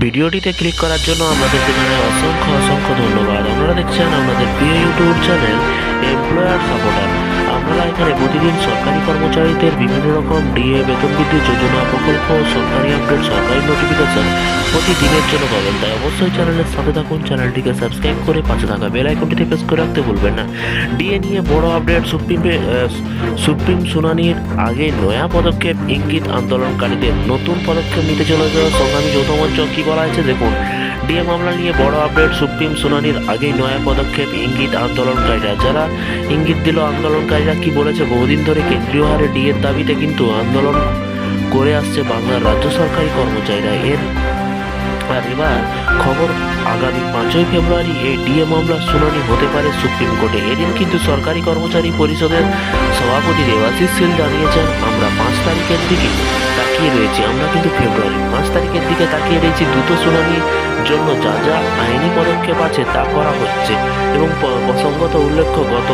ভিডিওটিতে ক্লিক করার জন্য আমাদের চ্যানেলে অসংখ্য অসংখ্য ধন্যবাদ। আপনারা দেখছেন আমাদের প্রিয় ইউটিউব চ্যানেল এমপ্লয়ার সাপোর্টার। আপনারা এখানে প্রতিদিন সরকারি কর্মচারীদের বিভিন্ন রকম ডিএ, বেতন বৃদ্ধি, যোজনা প্রকল্প, সরকারি আপডেট, সরকারি নোটিফিকেশন প্রতিদিনের জন্য পাবেন। তাই অবশ্যই চ্যানেলের সাথে থাকুন, চ্যানেলটিকে সাবস্ক্রাইব করে পাশে থাকা বেল আইকনটিতে প্রেস করে রাখতে ভুলবেন না। ডিএ নিয়ে বড় আপডেট, সুপ্রিমে সুপ্রিম শুনানির আগে নয়া পদক্ষেপ, ইঙ্গিত আন্দোলনকারীদের নতুন পদক্ষেপ নিতে চলেছে সংগ্রামী যৌথ মঞ্চ। কি বলা হয়েছে দেখুন, ডিএ মামলা নিয়ে বড় আপডেট, সুপ্রিম শুনানির আগেই নয়া পদক্ষেপ, ইঙ্গিত আন্দোলনকারীরা। যারা ইঙ্গিত দিল আন্দোলনকারীরা কি বলেছে, বহুদিন ধরে কেন্দ্রীয় হারে ডিএর দাবিতে কিন্তু আন্দোলন করে আসছে বাংলার রাজ্য সরকারি কর্মচারীরা। এর আর এবার খবর আগামী পাঁচই ফেব্রুয়ারি এই ডিএ মামলার শুনানি হতে পারে সুপ্রিম কোর্টে। এদিন কিন্তু সরকারি কর্মচারী পরিষদের সভাপতি দেবাশিস সিল জানিয়েছেন, আমরা পাঁচ তারিখের দিকে তাকিয়ে রয়েছি। আমরা কিন্তু ফেব্রুয়ারি পাঁচ তারিখের দিকে তাকিয়ে রয়েছি। দ্রুত শুনানির জন্য যা যা আইনি পদক্ষেপ আছে তা করা হচ্ছে। এবং প্রসঙ্গত উল্লেখ্য, গত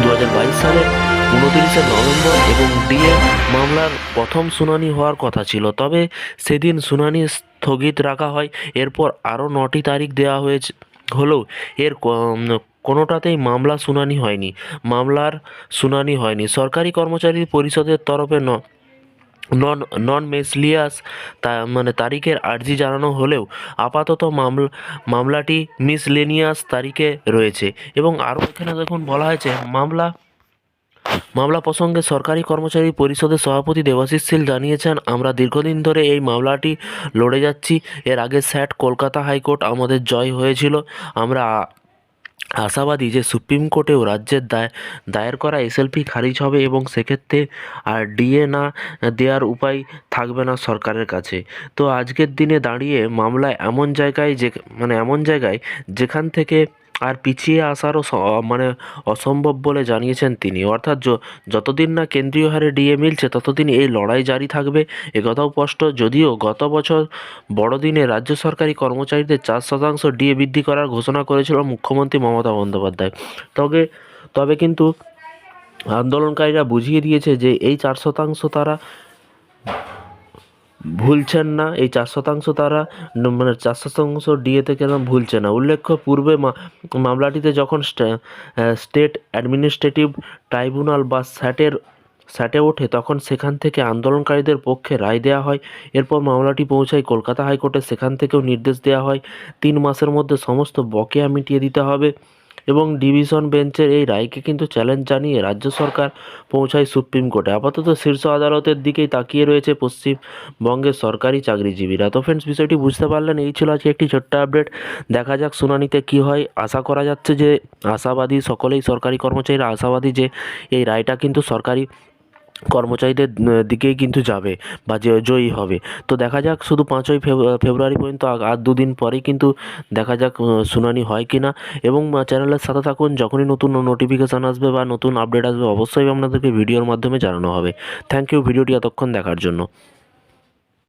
দু হাজার বাইশ সালের উনতিরিশে নভেম্বর এবং ডিএ মামলার প্রথম শুনানি হওয়ার কথা ছিল। তবে সেদিন শুনানি স্থগিত রাখা হয়। এরপর আরও নটি তারিখ দেওয়া হয়েছে, হলেও এর কোনোটাতেই মামলা শুনানি হয়নি। মামলার শুনানি হয়নি। সরকারি কর্মচারী পরিষদের তরফে ন নন নন মেসলিয়াস তা মানে তারিখের আর্জি জানানো হলেও আপাতত মামলা মামলাটি মিসলেনিয়াস তারিখে রয়েছে। এবং আরও এখানে দেখুন বলা হয়েছে, মামলা মামলা প্রসঙ্গে সরকারি কর্মচারী পরিষদের সভাপতি দেবাশিস সিল জানিয়েছেন, আমরা দীর্ঘদিন ধরে এই মামলাটি লড়ে যাচ্ছি। এর আগে স্যাট কলকাতা হাইকোর্ট আমাদের জয় হয়েছিল। আমরা আশাবাদী যে সুপ্রিম কোর্টেও রাজ্যের দায়, দায়ের করা এসএলপি খারিজ হবে এবং সেক্ষেত্রে আর ডিএ না দেওয়ার উপায় থাকবে না সরকারের কাছে। তো আজকের দিনে দাঁড়িয়ে মামলা এমন জায়গায় যে মানে এমন জায়গায় যেখান থেকে আর পিছিয়ে আসারও মানে অসম্ভব বলে জানিয়েছেন তিনি। অর্থাৎ যতদিন না কেন্দ্রীয় হারে ডিএ মিলছে, ততদিন এই লড়াই জারি থাকবে। একথাও স্পষ্ট। যদিও গত বছর বড়দিনে রাজ্য সরকারি কর্মচারীদের চার শতাংশ ডিএ বৃদ্ধি করার ঘোষণা করেছিল মুখ্যমন্ত্রী মমতা বন্দ্যোপাধ্যায়। তবে তবে কিন্তু আন্দোলনকারীরা বুঝিয়ে দিয়েছে যে এই চার শতাংশ তারা ভুলছেন না, এই চার শতাংশ তারা মানে চার শতাংশ ডিএতে কেন ভুলছে না? উল্লেখ্য, পূর্বে মামলাটিতে যখন স্টে- স্টেট অ্যাডমিনিস্ট্রেটিভ ট্রাইব্যুনাল বা স্যাটের, স্যাটে ওঠে, তখন সেখান থেকে আন্দোলনকারীদের পক্ষে রায় দেওয়া হয়। এরপর মামলাটি পৌঁছায় কলকাতা হাইকোর্টে, সেখান থেকেও নির্দেশ দেওয়া হয়। তিন মাসের মধ্যে সমস্ত বকেয়া মিটিয়ে দিতে হবে। এবং ডিভিশন বেঞ্চের এই রায়কে কিন্তু চ্যালেঞ্জ জানিয়ে রাজ্য সরকার পৌঁছায় সুপ্রিম কোর্টে। আপাতত শীর্ষ আদালতের দিকেই তাকিয়ে রয়েছে পশ্চিমবঙ্গের সরকারি চাকরিজীবীরা। তো ফ্রেন্ডস বিষয়টি বুঝতে পারলেন, এই ছিল আজকে একটি ছোট্ট আপডেট দেখা যাক শুনানিতে কি হয়। আশা করা যাচ্ছে যে আশাবাদী সকলেই সরকারি কর্মচারীরা, আশাবাদী যে এই রায়টা কিন্তু সরকারি কর্মচারীদের দিকেই কিন্তু যাবে বা জয়ী হবে। তো দেখা যাক শুধু পাঁচই ফেব- ফেব্রুয়ারি পর্যন্ত আর দুদিন পরেই কিন্তু দেখা যাক শুনানি হয় কি না এবং চ্যানেলের সাথে থাকুন, যখনই নতুন নোটিফিকেশান আসবে বা নতুন আপডেট আসবে, অবশ্যই আপনাদেরকে ভিডিওর মাধ্যমে জানানো হবে। থ্যাংক ইউ ভিডিওটি এতক্ষণ দেখার জন্য।